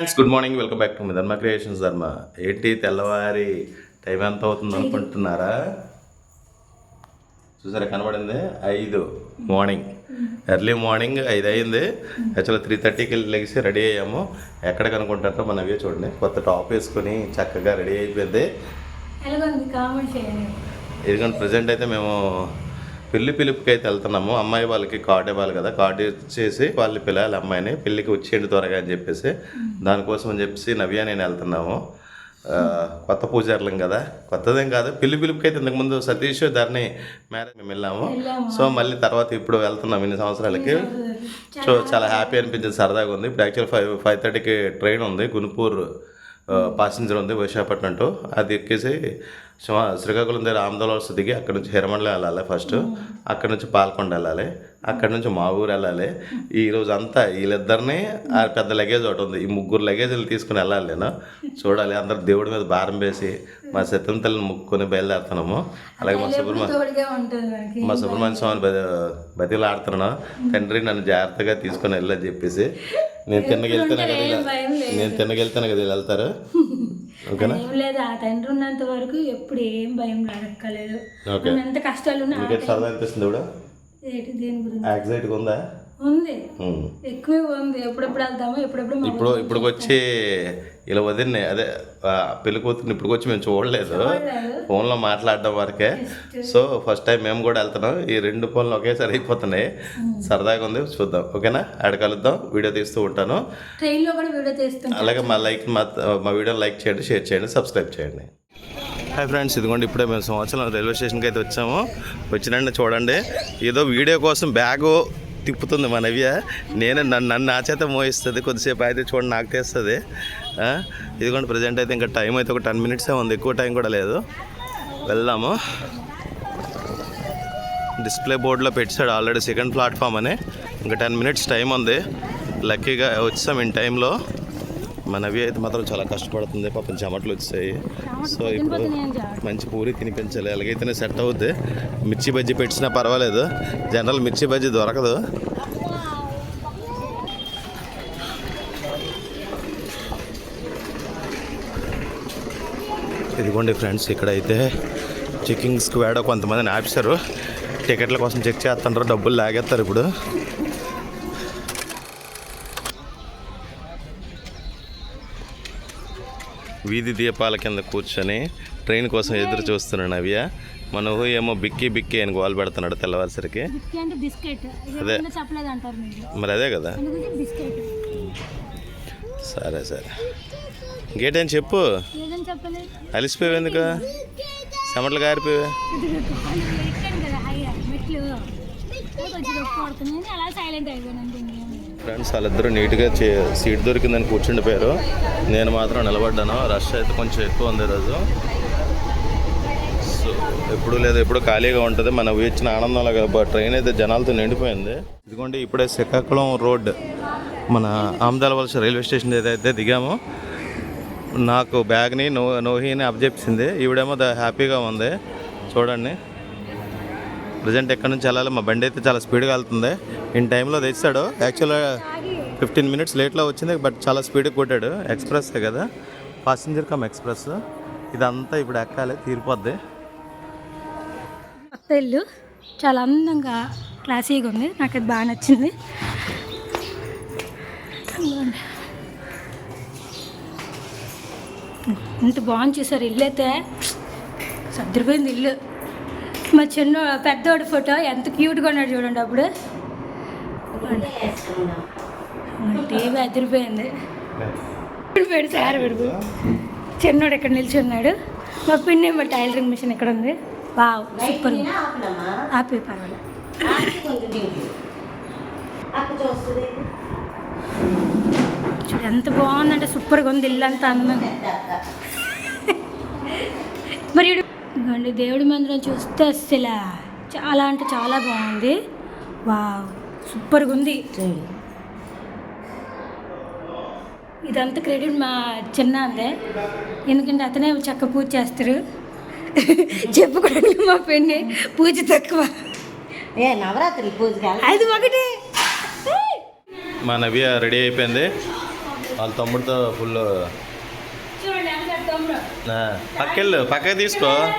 Friends good morning welcome back to me Dharma creations ధర్మ ఏంటి తెల్లవారి టైం ఎంత అవుతుంది అనుకుంటున్నారా? చూసారా కనబడింది? ఐదు. మార్నింగ్ ఎర్లీ మార్నింగ్ ఐదు అయింది. యాక్చువల్గా త్రీ థర్టీకి లెగిసి రెడీ అయ్యాము. ఎక్కడికి అనుకుంటారో మన అవే చూడండి. కొత్త టాప్ వేసుకొని చక్కగా రెడీ అయిపోయింది. ఎందుకంటే ప్రజెంట్ అయితే మేము పెళ్ళి పిలుపుకి అయితే వెళ్తున్నాము. అమ్మాయి వాళ్ళకి కార్డు ఇవ్వాలి కదా. కార్డు ఇచ్చేసి వాళ్ళు పిల్లలు అమ్మాయిని పెళ్ళికి వచ్చేయండి త్వరగా అని చెప్పేసి దానికోసం అని చెప్పేసి నవ్య నేను వెళ్తున్నాము. కొత్త పూజారులం కదా. కొత్తదేం కాదు. పెళ్ళి పిలుపుకి అయితే ఇంతకుముందు సతీష్ ధరణి మ్యారేజ్ మేము వెళ్ళాము. సో మళ్ళీ తర్వాత ఇప్పుడు వెళ్తున్నాం ఇన్ని సంవత్సరాలకి. సో చాలా హ్యాపీ అనిపించింది. సరదాగా ఉంది. ఇప్పుడు యాక్చువల్ ఫైవ్ ఫైవ్ థర్టీకి ట్రైన్ ఉంది. గుంపూర్ పాసింజర్ ఉంది విశాఖపట్నం టు. అది ఎక్కేసి శ్రీకాకుళం దగ్గర ఆమదలవలస దిగి అక్కడ నుంచి హిరమండల వెళ్ళాలి ఫస్ట్ అక్కడ నుంచి పాల్కొండ వెళ్ళాలి. అక్కడ నుంచి మా ఊరు వెళ్ళాలి. ఈ రోజు అంతా వీళ్ళిద్దరిని ఆ పెద్ద లగేజ్ ఒకటి ఉంది. ఈ ముగ్గురు లగేజీలు తీసుకుని వెళ్ళాలి నేను. చూడాలి. అందరు దేవుడి మీద భారం వేసి మా సత్యం తల్లిని ముక్కుని బయలుదేరుతున్నాము. అలాగే మా సుబ్రహ్మణ్య మా సుబ్రహ్మణ్య స్వామిని బతి బతిలు ఆడుతున్నాను తండ్రి నన్ను జాగ్రత్తగా తీసుకొని వెళ్ళని చెప్పేసి. నేను తిన్నగెళ్తేనే కదా. నేను తిన్నగెళ్తేనే కదా వీళ్ళు వెళ్తారు. ఏం లేదు ఆ తండ్రి ఉన్నంత వరకు ఎప్పుడు ఏం భయం అడక్కలేదు ఎంత కష్టాలు ఉన్నా నీకు సరదా అనిపిస్తుంది కూడా? ఏంటి దేని గురించి? యాంగ్జైటీగా ఉందా? ఉంది. ఎక్కువే ఉంది. ఎప్పుడెప్పుడు వెళ్తామో ఎప్పుడెప్పుడు ఇప్పుడు ఇప్పుడు వచ్చి ఇలా వదిలినాయి అదే పెళ్ళి కూతుర్ని ఇప్పుడు వచ్చి మేము చూడలేదు. ఫోన్లో మాట్లాడడం వరకే. సో ఫస్ట్ టైం మేము కూడా వెళ్తున్నాం. ఈ రెండు ఫోన్లు ఒకేసారి అయిపోతున్నాయి. సరదాగా ఉంది. చూద్దాం. ఓకేనా? ఆడ కలుద్దాం. వీడియో తీస్తూ ఉంటాను. ట్రైన్లో కూడా వీడియో తీస్తాం అలాగే మా లైక్ మా మా వీడియో లైక్ చేయండి షేర్ చేయండి సబ్స్క్రైబ్ చేయండి. హాయ్ ఫ్రెండ్స్ ఇదిగోండి ఇప్పుడే మేము సంవత్సరం రైల్వే స్టేషన్కి అయితే వచ్చాము. వచ్చినండి చూడండి. ఏదో వీడియో కోసం బ్యాగు తిప్పుతుంది మా నవ్య. నేను నన్ను నన్ను నా చేత మోయిస్తుంది కొద్దిసేపు అయితే చూడండి నాకు తెస్తుంది ఇదిగోండి ప్రజెంట్ అయితే ఇంకా టైం అయితే ఒక టెన్ మినిట్సే ఉంది ఎక్కువ టైం కూడా లేదు. వెళ్దాము. డిస్ప్లే బోర్డులో పెట్టాడు ఆల్రెడీ సెకండ్ ప్లాట్ఫామ్ అని. ఇంకా టెన్ మినిట్స్ టైం ఉంది. లక్కీగా వచ్చాం ఇన్ టైంలో మన నవ్య అయితే మాత్రం చాలా కష్టపడుతుంది. పాపం చెమటలు వచ్చాయి. సో ఇప్పుడు మంచి పూరి తినిపించాలి. ఎలాగైతేనే సెట్ అవుద్ది. మిర్చి బజ్జీ పెట్టినా పర్వాలేదు. జనరల్ మిర్చి బజ్జీ దొరకదు. ఇదిగోండి ఫ్రెండ్స్ ఇక్కడైతే చెకింగ్ స్క్వాడ్ కొంతమందిని ఆపిస్తారు టికెట్ల కోసం చెక్ చేస్తుంటారు. డబ్బులు లాగేస్తారు ఇప్పుడు. వీధి దీపాల కింద కూర్చొని ట్రైన్ కోసం ఎదురు చూస్తున్నాడు నవ్య మన ఊహ ఏమో బిక్కి బిక్కి అని గోల్ పెడుతున్నాడు తెల్లవారిసరికి. అదే. మీరు. అదే కదా. సరే సరే. గేట్ అని చెప్పు అలిసిపోయావు ఎందుకు? చెమటలు నేను అలా సైలెంట్ అయిపోయాను. ఫ్రెండ్స్ వాళ్ళిద్దరూ నీట్గా చే- సీట్ దొరికిందని కూర్చుండిపోయారు నేను మాత్రం నిలబడ్డాను. రష్ అయితే కొంచెం ఎక్కువ ఉంది ఈరోజు. సో ఎప్పుడు లేదు ఎప్పుడు ఖాళీగా ఉంటుంది. మనం వచ్చిన ఆనందం లాగా ట్రైన్ అయితే జనాలతో నిండిపోయింది. ఇదిగోండి ఇప్పుడే శ్రీకాకుళం రోడ్ మన ఆమదాల వలస రైల్వే స్టేషన్ ఏదైతే దిగామో నాకు బ్యాగ్ని నో నోహీని అబ్జెప్సింది ఈవిడేమో హ్యాపీగా ఉంది. చూడండి. ప్రజెంట్ ఎక్కడి నుంచి వెళ్ళాలి? మా బండి అయితే చాలా స్పీడ్గా వెళ్తుంది. ఇన్ టైంలో తెచ్చాడు. యాక్చువల్గా ఫిఫ్టీన్ మినిట్స్ లేట్లో వచ్చింది బట్ చాలా స్పీడ్గా కొట్టాడు. ఎక్స్ప్రెస్ కదా? పాసింజర్ కమ్ ఎక్స్ప్రెస్ ఇదంతా ఇప్పుడు ఎక్కాలి తీరిపోద్ది. కొత్త ఇల్లు చాలా అందంగా క్లాసీగా ఉంది. నాకు అది బాగా నచ్చింది. ఇంత బాగుంది చూసారు ఇల్లు అయితే. సర్దిరిపోయింది ఇల్లు. మా చిన్న పెద్దోడి ఫోటో ఎంత క్యూట్గా ఉన్నాడు చూడండి అప్పుడు. టీవీ అదిరిపోయింది. పెడి సార్ పెడుకు చిన్నోడు ఇక్కడ నిల్చున్నాడు. మా పిన్ని మా టైలరింగ్ మిషన్ ఇక్కడ ఉంది. వావ్ సూపర్ హ్యాపీ పర్వాలేదు. చూడు ఎంత బాగుందంటే సూపర్గా ఉంది ఇల్లు అంతా అందంగా. మరి ఇదిగోండి దేవుడి మందిరం చూస్తే అసలు చాలా అంటే చాలా బాగుంది. వావ్ సూపర్గా ఉంది. ఇదంతా క్రెడిట్ మా చిన్న అందే ఎందుకంటే అతనే చక్క పూజ చేస్తారు. చెప్పుకోవడానికి మా పెన్ని పూజ తక్కువ. ఏ నవరాత్రి పూజకి అది ఒకటి. మా నవ్య రెడీ అయిపోయింది. వాళ్ళ తమ్ముడితో ఫుల్ పక్కెళ్ళు పక్కకి తీసుకో.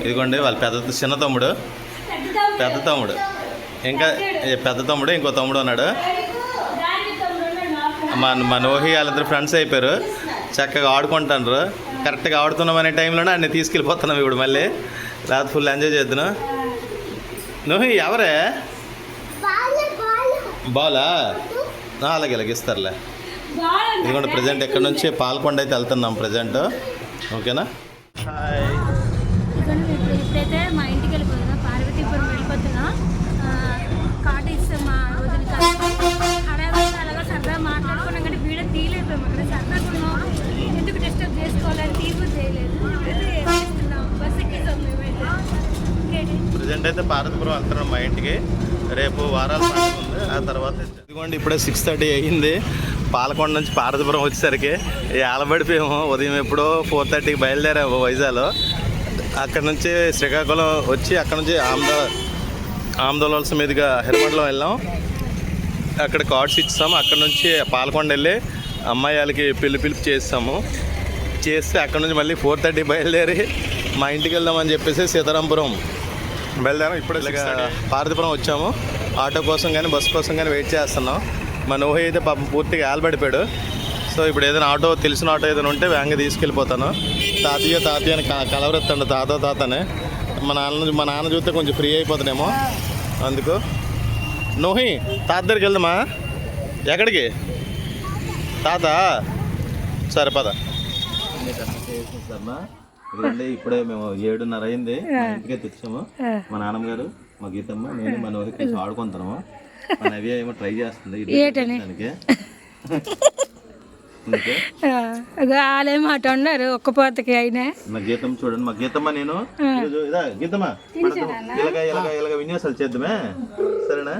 ఇదిగోండి వాళ్ళ పెద్ద చిన్న తమ్ముడు. పెద్ద తమ్ముడు. ఇంకా ఏ పెద్ద తమ్ముడు ఇంకో తమ్ముడు ఉన్నాడు. దాని తమ్ముడు ఉన్నాడు నాకు. మా మా నోహి వాళ్ళిద్దరు ఫ్రెండ్స్ అయిపోయారు. చక్కగా ఆడుకుంటారు కరెక్ట్గా ఆడుతున్నాం అనే టైంలోనే అన్ని తీసుకెళ్ళిపోతున్నాం ఇప్పుడు మళ్ళీ. రాత్రి ఫుల్ ఎంజాయ్ చేద్దాం నోహి ఎవరే? బాలా అలాగే అలాగే ఇస్తారులే. ఇదిగోండి ప్రజెంట్ ఎక్కడి నుంచి? పాల్కొండ అయితే వెళ్తున్నాం ప్రజెంట్ ఓకేనా? హాయ్ ఇప్పుడైతే మా ఇంటికి వెళ్ళిపోతున్నా పార్వతీపురం వెళ్ళిపోతున్నా. కాటేజ్ మా వదిలి అలాగా సరదా మాట్లాడుకున్నాం కానీ వీడియో తీయలేకపోయాం అక్కడ. ఎందుకు డిస్టర్బ్ చేసుకోవాలని తీపు చేయలేదు. బస్ ఎక్కేసాం మేమైతే. ఇంకేంటి? ప్రజెంట్ అయితే పార్వతీపురం వెళ్తున్నాం మా ఇంటికి. రేపు వారాల ఉంది. ఆ తర్వాత ఇదిగోండి ఇప్పుడే సిక్స్ థర్టీ అయ్యింది పాలకొండ నుంచి పార్వతీపురం వచ్చేసరికి ఆలబడిపోయాము ఉదయం ఎప్పుడో ఫోర్ థర్టీకి బయలుదేరాము వైజాగ్లో. అక్కడ నుంచి శ్రీకాకుళం వచ్చి అక్కడ నుంచి ఆమ్ద ఆమ్దోలవలస మీదుగా హెరమండలం వెళ్ళాం. అక్కడ కార్డ్స్ ఇచ్చాము అక్కడ నుంచి పాలకొండ వెళ్ళి అమ్మాయి వాళ్ళకి పిల్లి పిలుపు చేస్తాము చేస్తే అక్కడ నుంచి మళ్ళీ ఫోర్ థర్టీ బయలుదేరి మా ఇంటికి వెళ్దామని చెప్పేసి సీతారాంపురం బయలుదేరాం. ఇప్పుడు ఇలాగ పార్వతీపురం వచ్చాము. ఆటో కోసం కానీ బస్ కోసం కానీ వెయిట్ చేస్తున్నాం. మా నోహి అయితే పాపం పూర్తిగా ఆలబడిపోయాడు. సో ఇప్పుడు ఏదైనా ఆటో తెలిసిన ఆటో ఏదైనా ఉంటే వేగంగా తీసుకెళ్ళిపోతాను. తాతయ్య తాతయ్య అని క- కలవరెత్తండు తాత తాతనే. మా నాన్న మా నాన్న చూస్తే కొంచెం ఫ్రీ అయిపోతానేమో అందుకు. నోహి తాత దగ్గరికి వెళ్దామా? ఎక్కడికి? తాత. సరే పద. ఇప్పుడే మేము ఏడున్నర అయింది. ఇంటికే తెచ్చాము. మా నాన్నమ్మ గారు మా గీతమ్మ నేను మా నోహి ఆడుకుంటున్నాము. ఏమో ట్రై చేస్తుంది. ఏటని? పెట్టడానికి. అందుకే వాళ్ళే మాట ఉన్నారు ఒక్క పోతకి అయినా. మా గీతమ్మ చూడండి. మా గీతమ్మ నేను గీతమ్మ. ఇలాగ ఇలాగ ఇలాగ విన్యాసాలు చేద్దామే. సరేనా?